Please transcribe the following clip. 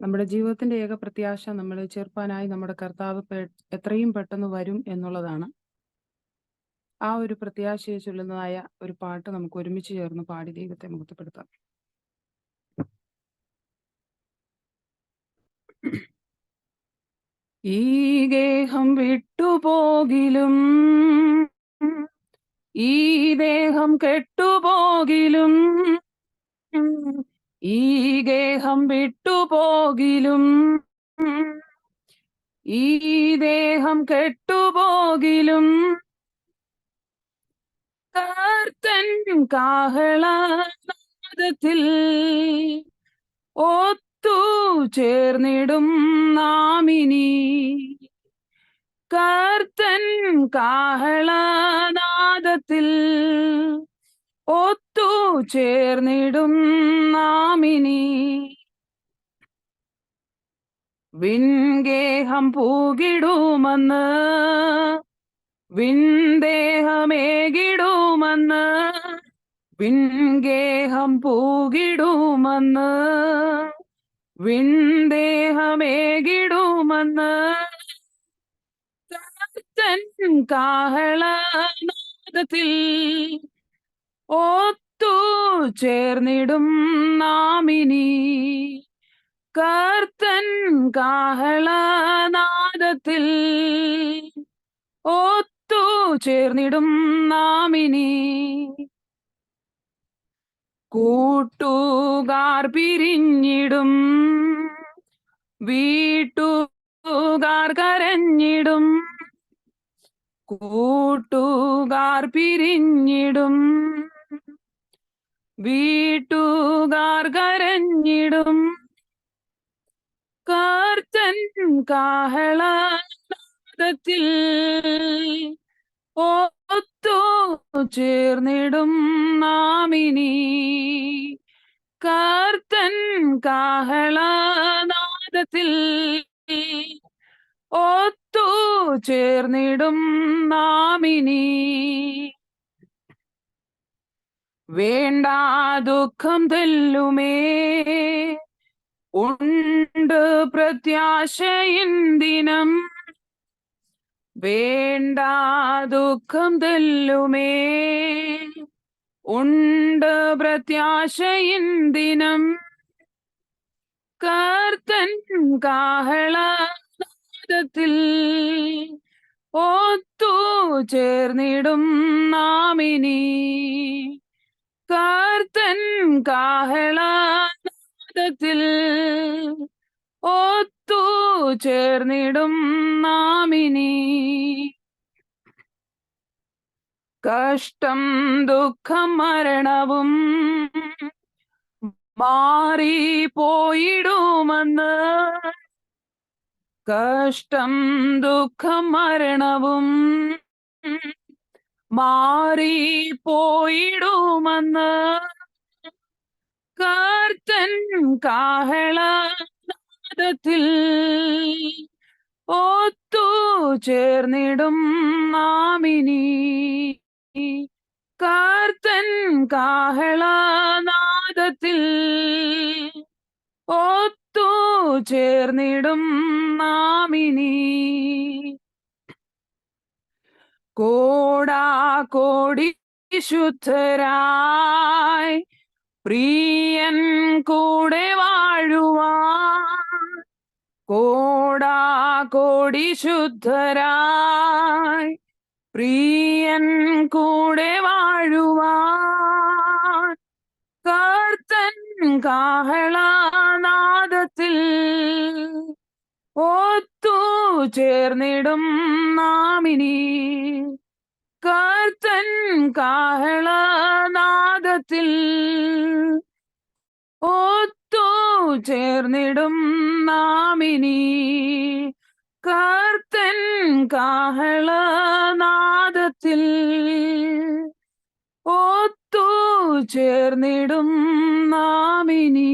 നമ്മുടെ ജീവിതത്തിന്റെ ഏക പ്രത്യാശ നമ്മൾ ചേർപ്പാനായി നമ്മുടെ കർത്താവ് എത്രയും പെട്ടെന്ന് വരും എന്നുള്ളതാണ്. ആ ഒരു പ്രത്യാശയെ ചൊല്ലുന്നതായ ഒരു പാട്ട് നമുക്ക് ഒരുമിച്ച് ചേർന്ന് പാടി ദൈവത്തെ മുഖത്തപ്പെടുത്താം ഈ ഗേഹം വിട്ടുപോകിലും ഈ ദേഹം കെട്ടുപോകിലും ഈ ഗേഹം വിട്ടുപോകിലും ഈ ദേഹം കെട്ടുപോകിലും കാർത്തൻ കാഹളനാദത്തിൽ ഒത്തു ചേർന്നിടും നാമിനി. കാർത്തൻ കാഹളനാദത്തിൽ ഒത്തു ചേർന്നിടും നാമിനി. വിൻഗേഹം പൂകിടുമെന്ന് വിൻദേഹമേകിടുമെന്ന് വിൻഗേഹം പൂകിടുമെന്ന് വിൻദേഹമേകിടുമെന്ന്. കാഹളനാദത്തിൽ ഒത്തു ചേർന്നിടും നാമിനി. കർത്തൻ കാഹളനാദത്തിൽ ഒത്തു ചേർന്നിടും നാമിനി. കൂട്ടുകാർ പിരിഞ്ഞിടും വീട്ടുകാർ കരഞ്ഞിടും കൂട്ടുകാർ പിരിഞ്ഞിടും. വീട്ടുകാർ കരഞ്ഞിടും. കാർത്തൻ കാഹളത്തിൽ ഒത്തു ചേർന്നിടും നാമിനി. കാർത്തൻ കാഹളനാദത്തിൽ ഒത്തു ചേർന്നിടും നാമിനി. വേണ്ട ദുഃഖം തെല്ലുമേ. ഉണ്ട് പ്രത്യാശയിൻ ദിനം. വേണ്ട ദുഃഖം തെല്ലുമേ. ഉണ്ട് പ്രത്യാശയിൻ ദിനം. കർത്തൻ കാഹളനാദത്തിൽ ഒത്തു ചേർന്നിടും നാമിനി. കാഹളനാദത്തിൽ ഒത്തു ചേർന്നിടും നാമിനി കഷ്ടം ദുഃഖം മരണവും മാറി പോയിടുമെന്ന് കഷ്ടം ദുഃഖം മരണവും മാറി പോയിടുമെന്ന് കർത്തൻ കാഹളനാദത്തിൽ ഒത്തു ചേർന്നിടും നാമിനി. കാർത്തൻ കാഹളനാദത്തിൽ ഒത്തു ചേർന്നിടും നാമിനി. കോടാ കോടി ശുദ്ധരായി പ്രിയൻ കൂടെ വാഴുവാൻ കോടാ കോടി ശുദ്ധരായി. പ്രിയൻ കൂടെ വാഴുവാൻ കർത്തൻ കാഹളനാദത്തിൽ ഒത്തു ചേർന്നിടും നാമിനി. കർത്തൻ കാഹളനാദത്തിൽ ഒത്തു ചേർന്നിടും നാമിനി. കർത്തൻ കാഹളനാദത്തിൽ ഒത്തു ചേർന്നിടും നാമിനി.